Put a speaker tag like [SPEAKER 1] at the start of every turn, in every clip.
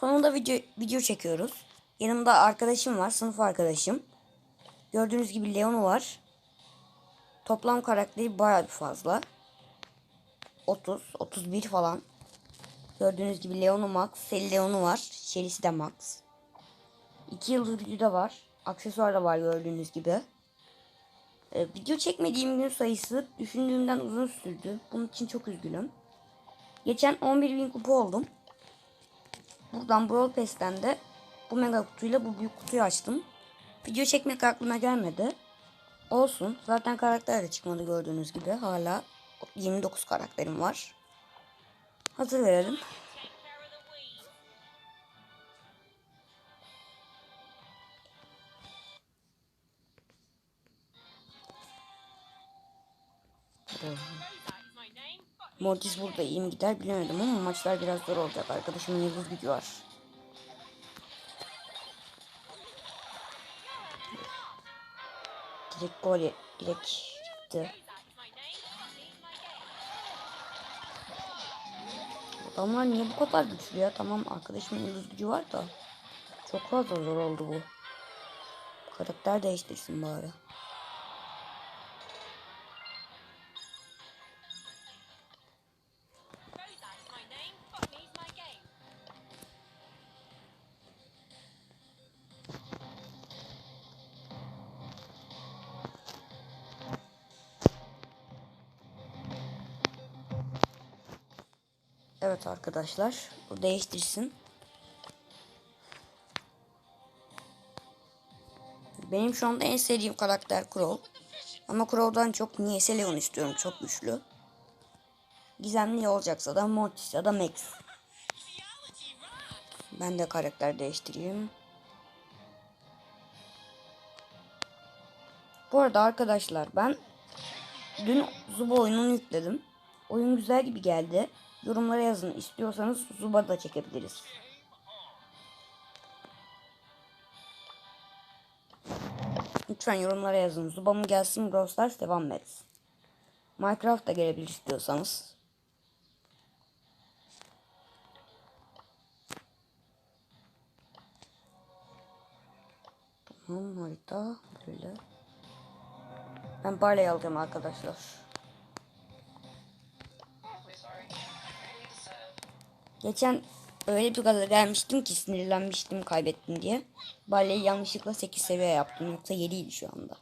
[SPEAKER 1] Sonunda video, video çekiyoruz. Yanımda arkadaşım var. Sınıf arkadaşım. Gördüğünüz gibi Leon var. Toplam karakteri bayağı bir fazla. 30, 31 falan. Gördüğünüz gibi Leon'u Max, Sel Leon'u var. Shelly'si de Max. 2 yıldız gücü de var. Aksesuar da var gördüğünüz gibi. Ee, video çekmediğim gün sayısı düşündüğümden uzun sürdü. Bunun için çok üzgünüm. Geçen 11.000 kupa oldum. Buradan Brawl Pass'ten de bu mega kutuyla bu büyük kutuyu açtım. Video çekmek aklıma gelmedi. Olsun. Zaten karakter de çıkmadı gördüğünüz gibi. Hala 29 karakterim var. Hazır verelim. Mortis burada iyi mi gider bilemedim ama maçlar biraz zor olacak. Arkadaşımın yıldız gücü var. Direkt gol direkt gitti. Adamlar niye bu kadar güçlü ya? Tamam arkadaşımın yıldız gücü var da. Çok fazla zor oldu bu. Karakter değiştirsin bari. Evet arkadaşlar. Bu değiştirsin. Benim şu anda en sevdiğim karakter Crow. Ama Crow'dan çok niyeyse Leon istiyorum. Çok güçlü. Gizemli olacaksa da Mortis ya da Max. Ben de karakter değiştireyim. Bu arada arkadaşlar ben dün Zuba oyununu yükledim. Oyun güzel gibi geldi. Yorumlara yazın. İstiyorsanız Zuba da çekebiliriz. Lütfen yorumlara yazın. Zuba mı gelsin Brawl devam etsin? Minecraft da gelebilir istiyorsanız. Tamam harita böyle. Ben Barley alacağım arkadaşlar. Geçen öyle bir gaza gelmiştim ki sinirlenmiştim kaybettim diye. Barley'i yanlışlıkla 8 seviye yaptım. Yoksa 7 idi şu anda.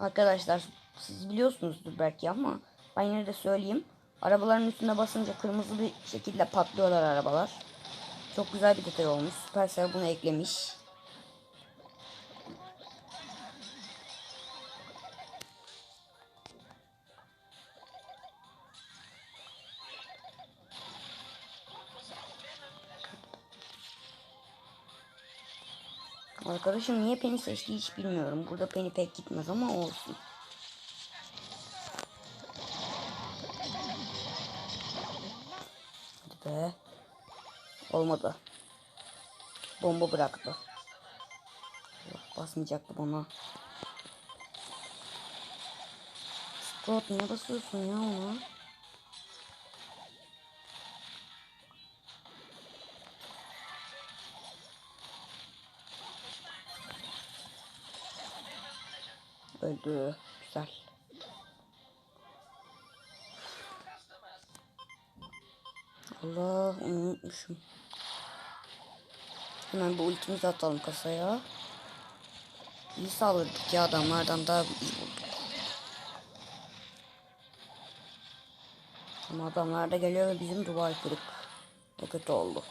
[SPEAKER 1] Arkadaşlar siz biliyorsunuzdur belki ama ben yine de söyleyeyim. Arabaların üstüne basınca kırmızı bir şekilde patlıyorlar arabalar. Çok güzel bir detay olmuş. Supercell bunu eklemiş. Arkadaşım niye peni seçti hiç bilmiyorum. Burada peni pek gitmez ama olsun. Hadi be. Olmadı. Bomba bıraktı. Basmayacaktı bana. Scott niye basıyorsun ya ona? Öldü. Güzel. Allah onu unutmuşum. Hemen bu ultimizi atalım kasaya. İyi saldırdık ya adamlardan daha iyi bulduk. Ama adamlar da geliyor ve bizim duvar kırık. O kötü oldu.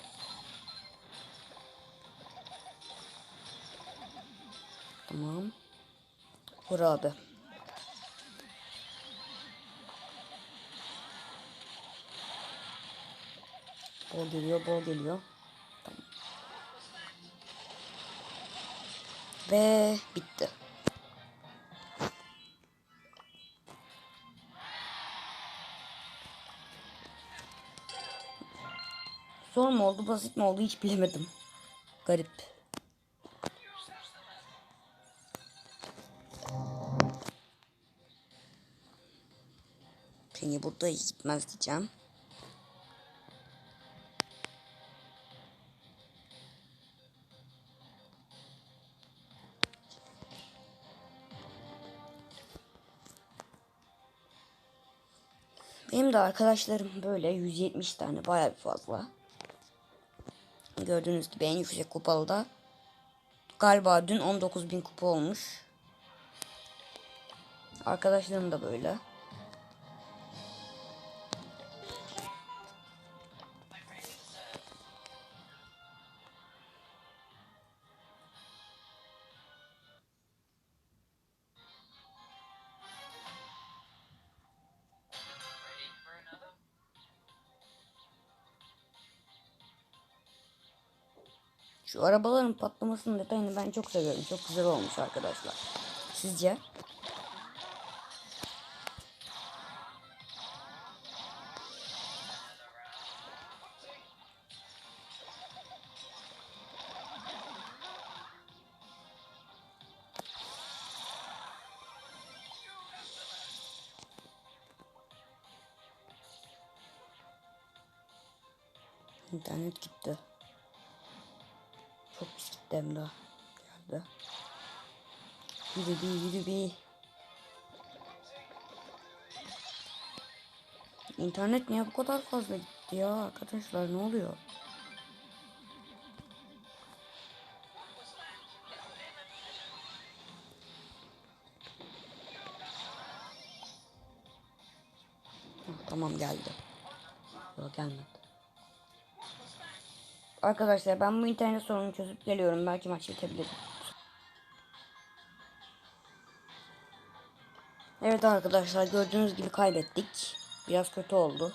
[SPEAKER 1] Tamam. Vur abi. Bol geliyor, bol geliyor. Ve bitti. Zor mu oldu, basit mi oldu hiç bilemedim. Garip. Burada gitmez diyeceğim. Benim de arkadaşlarım böyle 170 tane bayağı bir fazla. Gördüğünüz gibi en yüksek kupalı da galiba dün 19.000 kupa olmuş. Arkadaşlarım da böyle. Şu arabaların patlamasının detayını ben çok seviyorum. Çok güzel olmuş arkadaşlar. Sizce? İnternet gitti. Çok pis gitti hem de. Geldi. Yürü bir yürü bir. İnternet niye bu kadar fazla gitti ya arkadaşlar ne oluyor? Tamam geldi. Yok gelmedi. Arkadaşlar ben bu internet sorununu çözüp geliyorum. Belki maç bitebilir. Evet arkadaşlar gördüğünüz gibi kaybettik. Biraz kötü oldu.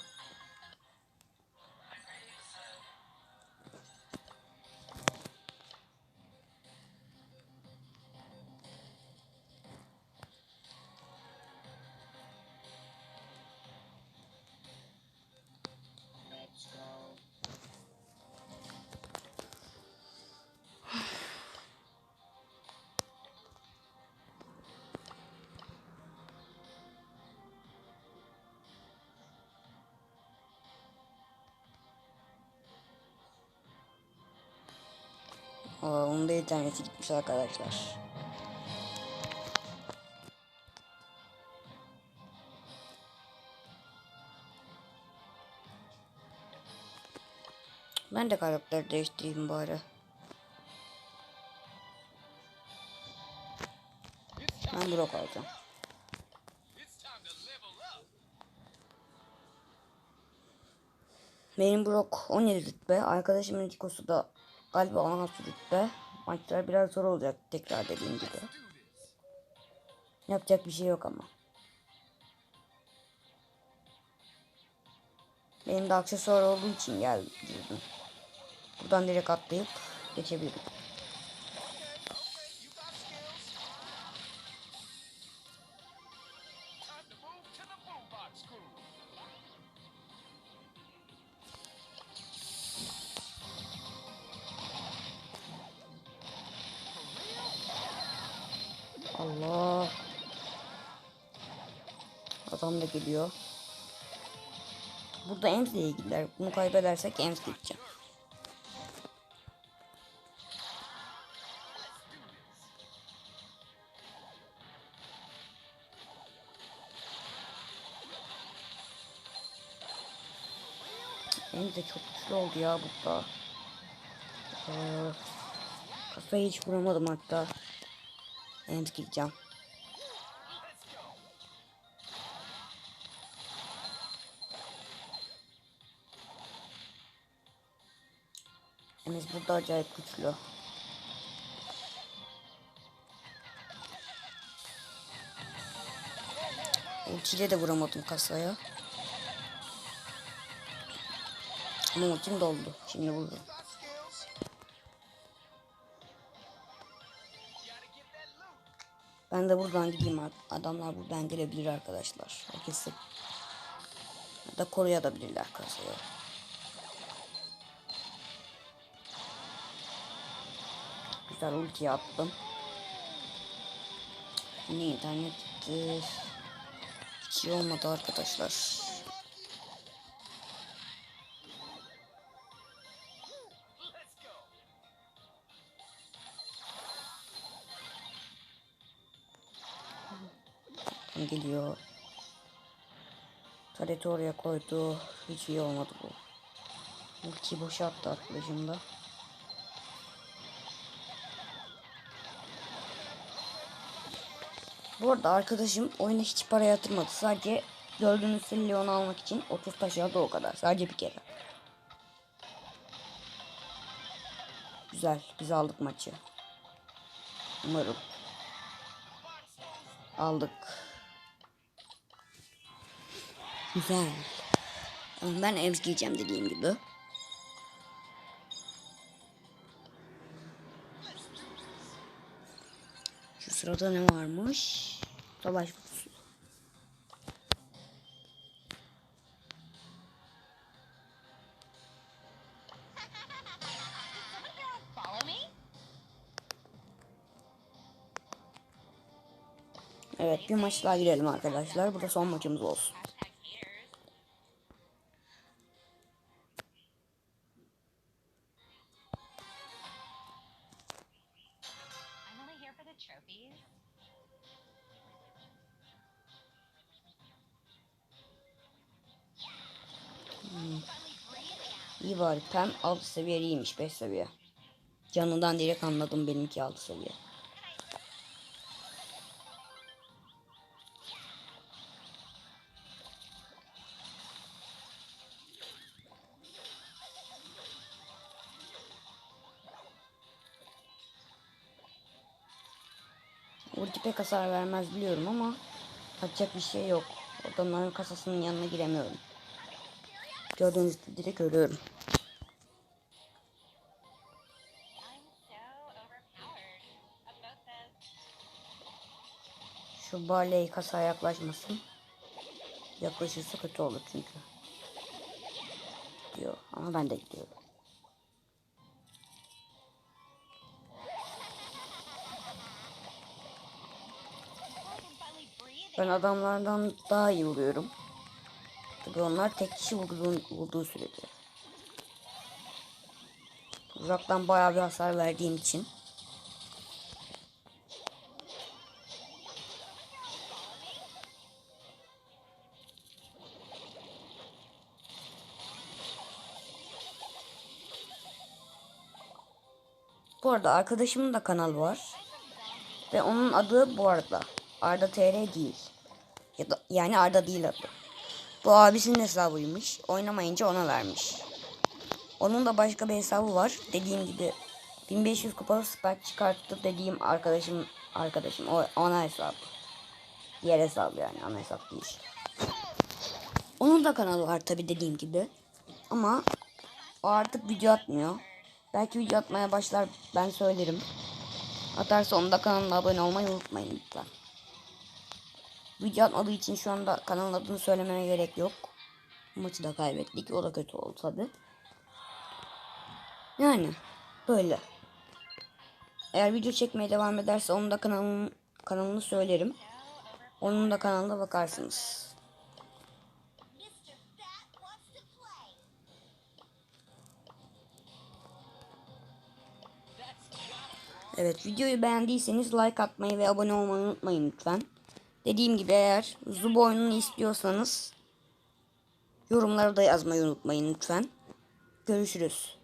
[SPEAKER 1] Aa, onun da interneti gitmiş arkadaşlar. Ben de karakter değiştireyim bari. Ben Brock alacağım. Benim Brock 17 rütbe. Arkadaşımın Tikosu da galiba 16 rütbe. Maçlar biraz zor olacak tekrar dediğim gibi. Yapacak bir şey yok ama. Benim de aksesuar olduğu için geldim. Buradan direkt atlayıp geçebilirim. Ems ile ilgililer. Bunu kaybedersek Ems gideceğim. Ems de çok güçlü oldu ya burada. Ee, kafayı hiç vuramadım hatta. Ems gideceğim. Enes burada acayip güçlü. Ultiyle de vuramadım kasaya. Ama ultim doldu. Şimdi
[SPEAKER 2] loot.
[SPEAKER 1] Ben de buradan gideyim. ad- Adamlar buradan gelebilir arkadaşlar. Herkesi da koruyabilirler kasayı. Güzel ulti attım. Şimdi internet gitti. Hiç iyi olmadı arkadaşlar. Geliyor. Tareti oraya koydu. Hiç iyi olmadı bu. Ultiyi boşa attı arkadaşım da. Bu arada arkadaşım oyuna hiç para yatırmadı. Sadece gördüğünüz Leon'u almak için 30 taş aldı o kadar. Sadece bir kere. Güzel. Biz aldık maçı. Umarım. Aldık. Güzel. Ama Ben ev giyeceğim dediğim gibi. Sırada ne varmış? Savaş kutusu. Evet bir maç daha girelim arkadaşlar. Bu da son maçımız olsun. İyi bari Pem 6 seviye iyiymiş 5 seviye. Canından direkt anladım benimki 6 seviye. Ulti pek hasar vermez biliyorum ama yapacak bir şey yok. Adamların kasasının yanına giremiyorum. Gördüğünüz gibi direkt ölüyorum. Şu Barley kasaya yaklaşmasın. Yaklaşırsa kötü olur çünkü. Diyor ama ben de gidiyorum. Ben adamlardan daha iyi vuruyorum. Tabii onlar tek kişi vurduğu, vurduğu sürece. Uzaktan bayağı bir hasar verdiğim için. Bu arada arkadaşımın da kanalı var. Ve onun adı bu arada Arda TR değil. Ya da yani Arda değil adı. Bu abisinin hesabıymış. Oynamayınca ona vermiş. Onun da başka bir hesabı var. Dediğim gibi 1500 kupalı spike çıkarttı dediğim arkadaşım arkadaşım o ona hesabı. Diğer hesabı yani ana hesap değil. Onun da kanalı var tabi dediğim gibi. Ama o artık video atmıyor. Belki video atmaya başlar ben söylerim. Atarsa onun da kanalına abone olmayı unutmayın lütfen. Video atmadığı için şu anda kanalın adını söylememe gerek yok. Maçı da kaybettik. O da kötü oldu tabi. Yani böyle. Eğer video çekmeye devam ederse onun da kanalının kanalını söylerim. Onun da kanalına bakarsınız. Evet videoyu beğendiyseniz like atmayı ve abone olmayı unutmayın lütfen. Dediğim gibi eğer Zub oyununu istiyorsanız yorumlara da yazmayı unutmayın lütfen. Görüşürüz.